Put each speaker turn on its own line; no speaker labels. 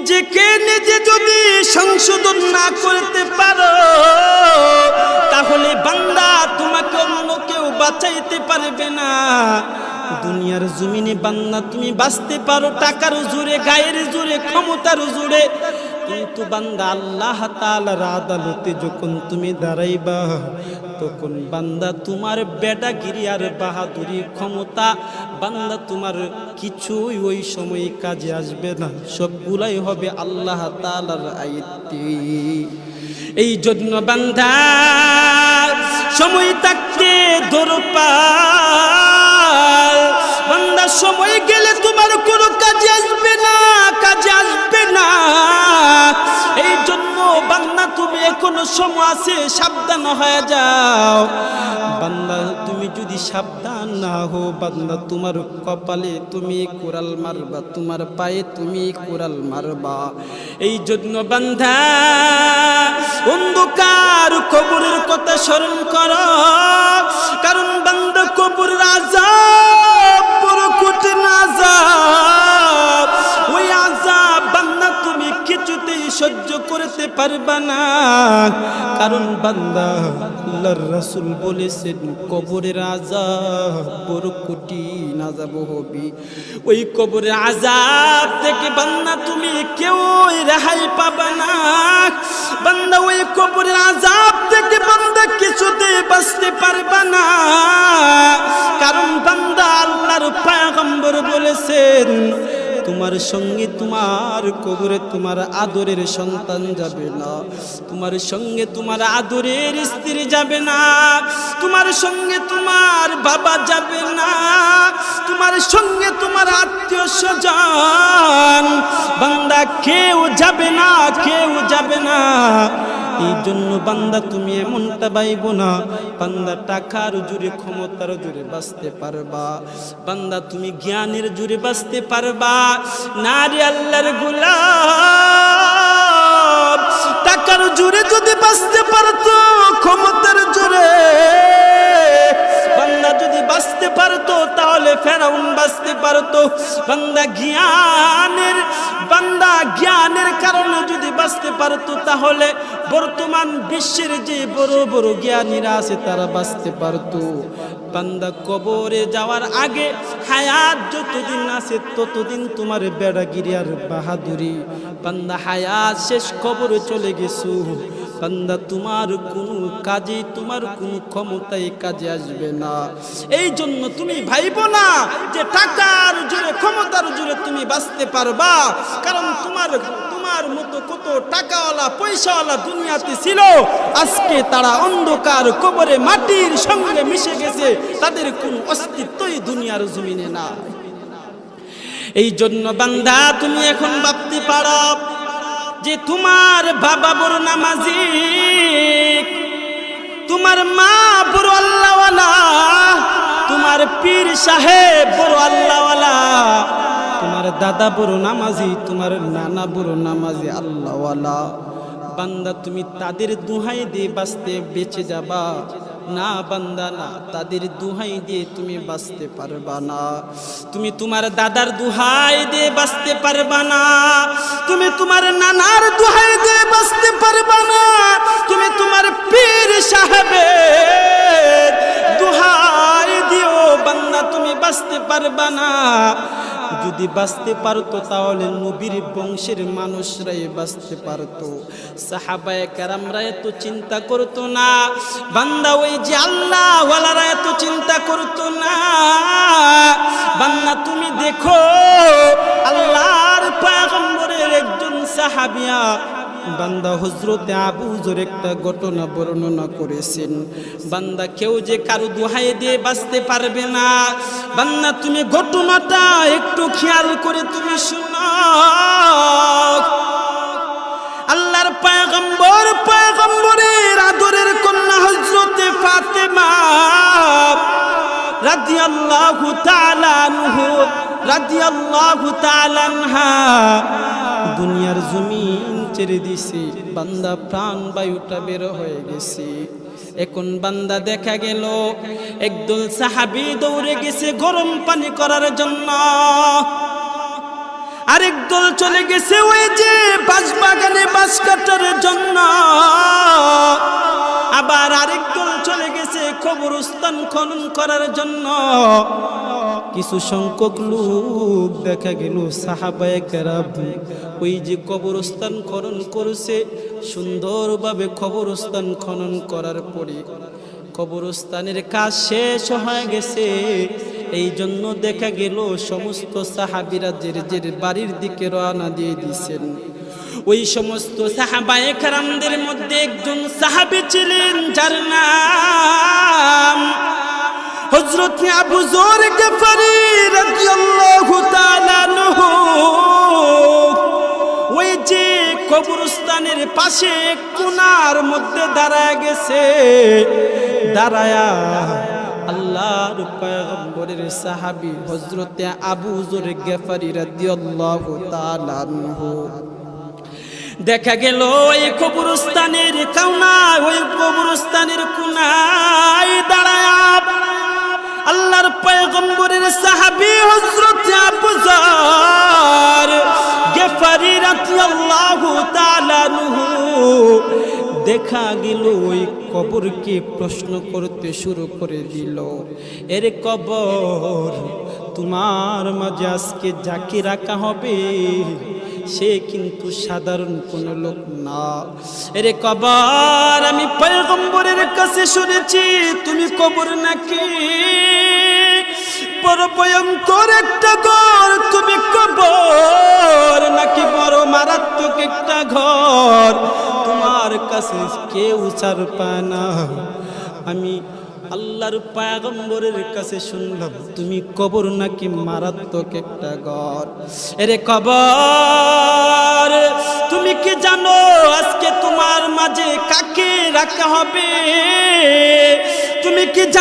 নিজেকে নিজে যদি সংশোধন না করতে পারো, তাহলে বান্দা তোমাকে অন্য কেউ বাঁচাইতে পারবে না। দুনিয়ার জমিনে বান্দা তুমি বাঁচতে পারো, টাকার জোরে, গায়ের জোরে, ক্ষমতার জোরে। কিন্তু বান্দা আল্লাহ তাআলার আদালতে যখন তুমি দাঁড়াইবা, তখন বান্দা তোমার বেডাগিরি আর বাহাদুরি ক্ষমতা, বান্দা তোমার কিছুই ওই সময় কাজে আসবে না। সবগুলাই হবে আল্লাহ তাআলার আয়ত্তে। এই জন্য বান্দা, সময় থাকতে দরপাল সময় আছে সাবধান হয়ে যাও। বান্দা, তুমি যদি সাবধান না হো বান্দা, তোমার কপালে তুমি কোরাল মারবা, তোমার পায়ে তুমি কোরাল মারবা। এই জন্য বান্ধা অন্ধকার কবরের কথা স্মরণ কর। করতে পারবা না। কারণ বান্দা আল্লাহর রাসূল বলেছেন, কবরের আজাব বড় কঠিন আজাব হবে। ওই কবরের আজাব থেকে বান্দা তুমি কেউ রেহাই পাবা না। বান্দা ওই কবরের আজাব থেকে বান্দা কিছুতে বাঁচতে পারবা না। কারণ বান্দা আল্লাহর পায়গম্বর বলেছেন তোমার সঙ্গে তোমার কবরে তোমার আদরের সন্তান যাবে না। তোমার সঙ্গে তোমার আদরের স্ত্রী যাবে না। তোমার সঙ্গে তোমার বাবা যাবে না। তোমার সঙ্গে তোমার আত্মীয় স্বজন। বান্দা, কেউ যাবে না, কেউ যাবে না। এই জন্য বান্দা, তুমি এমনটা পাইব না। বান্দা, টাকার জুড়ে ক্ষমতার জুড়ে বাঁচতে পারবা। বান্দা, তুমি জ্ঞানের জুড়ে বাঁচতে পারবা। নারী আল্লাহর গোলাপ, টাকার জুড়ে যদি বাঁচতে পারতো, ক্ষমতার জুড়ে বান্দা যদি বাঁচতে পারতো, তাহলে ফেরাউন বাঁচতে পারতো। বান্দা জ্ঞানের বান্দা জ্ঞানের কারণে যদি বাঁচতে পারতো, তাহলে বর্তমান বিশ্বের যে বড় বড় জ্ঞানীরা আছে, তারা বাঁচতে পারতো। বান্দা কবরে যাওয়ার আগে হায়াত যতদিন আছে, ততদিন তোমার বেড়াগিরি আর বাহাদুরি। বান্দা হায়াত শেষ কবরে চলে গেছো। বান্দা তোমার কোনো কাজে, তোমার কোনো ক্ষমতায় কাজে আসবে না। এই জন্য তুমি ভাইব না যে টাকার জোরে, ক্ষমতার জোরে তুমি বাঁচতে পারবা। কারণ তোমার তোমার মতো কত টাকাওয়ালা, পয়সাওয়ালা দুনিয়াতে ছিল, আজকে তারা অন্ধকার কবরে মাটির সঙ্গে মিশে গেছে, তাদের কোনো অস্তিত্বই দুনিয়ার জমিনে না এই জন্য বান্দা, তুমি এখন ভাবতে পারো যে তোমার বাবা বড় নামাজি, তোমার মা বড় আল্লাহওয়ালা, তোমার পীর সাহেব বড় আল্লাহওয়ালা, তোমার দাদা বড় নামাজি, তোমার নানা বড় নামাজি আল্লাহওয়ালা। বান্দা, তুমি তাদের দুহাই দিয়ে বাঁচতে বেঁচে যাবা। না বান্দা না, তাদের দুহাই দিয়ে তুমি বাঁচতে পারবা না। তুমি তোমার দাদার দুহাই দিয়ে বাঁচতে পারবা না। তুমি তোমার নানার দুহাই দিয়ে বাঁচতে পারবা না। তুমি তোমার পীর সাহেবের দুহাই দিও বান্দা তুমি বাঁচতে পারবা না। যদি বাঁচতে পারতো তাহলে নবীর বংশের মানুষরাই বাঁচতে পারতো। সাহাবায় কারামরা এত চিন্তা করতো না। বান্দা ওই যে আল্লাহ ওয়ালারা এত চিন্তা করতো না। বান্দা তুমি দেখো, আল্লাহর পয়গম্বরের একজন সাহাবিয়া বান্দা হজরতে আবুজর একটা ঘটনা বর্ণনা করেছেন। বান্দা কেউ যে কারও দোহাই দিয়ে বাঁচতে পারবে না। বান্দা, তুমি ঘটনাটা একটু খেয়াল করে তুমি শুনো। আল্লাহর পায়গম্বর, পায়গম্বরের আদরের কন্যা হজরতে ফাতেমা আনহু, রাদিয়াল্লাহু তাআলা আনহা, দুনিয়ার জমিন ছেড়ে দিছি। বান্দা প্রাণ বায়ুটা বের হয়ে গেছি। এখন বান্দা দেখা গেল, একদল সাহাবি দৌড়ে গেছে গরম পানি করার জন্য। আরেক দল চলে গেছে ওই যে বাঁশ বাগানে বাঁশ কাটার জন্য। আবার আরেক দল চলে গেছে কবরস্থান খনন করার জন্য। কিছু সংখ্যক লোক দেখা গেল, সাহাবায়ে ওই যে কবরস্থান খনন করেছে, সুন্দরভাবে কবরস্থান খনন করার পরে। কবরস্থানের কাজ শেষ হয়ে গেছে। এই জন্য দেখা গেল, সমস্ত সাহাবিরা জের জের বাড়ির দিকে রওনা দিয়ে দিছেন ওই সমস্ত সাহাবায়ে কারামদের মধ্যে একজন সাহাবী ছিলেন, যার নাম হযরত আবু যর গফারি রাদিয়াল্লাহু তাআলা ওই যে কবরস্থানের পাশে কোনার মধ্যে দাঁড়ায় গেছে, দাঁড়ায়া আল্লাহর পয়গম্বরের সাহাবী হযরতে আবু যর গফারি রাদিয়াল্লাহু তাআলা আনহু। দেখা গেল ওই কবরস্থানের কাউনা ওই কবরস্থানের কোনায় দাঁড়ায়। আল্লাহর পয়গম্বরের সাহাবী হযরত আবু যর গফারি রাদিয়াল্লাহু তাআলা আনহু দেখা গেল, ওই কবরকে প্রশ্ন করতে শুরু করে দিল। এর কবর তোমার মাঝে আজকে যাকে রাখা হবে, সে কিন্তু সাধারণ কোন লোক না। এরে কবর আমি পয়গম্বরের কাছে শুনেছি, তুমি কবর নাকি? বড় ভয়ঙ্কর একটা ঘর, তুমি কবর। একটা ঘর। তোমার কাছে কেউ না। আমি আল্লাহর পায়গম্বরের কাছে শুনলাম, তুমি কবর নাকি মারাত্মক একটা ঘর। এরে কবর, তুমি কি জানো আজকে তোমার মাঝে কাকে রাখা হবে? তুমি কি জানো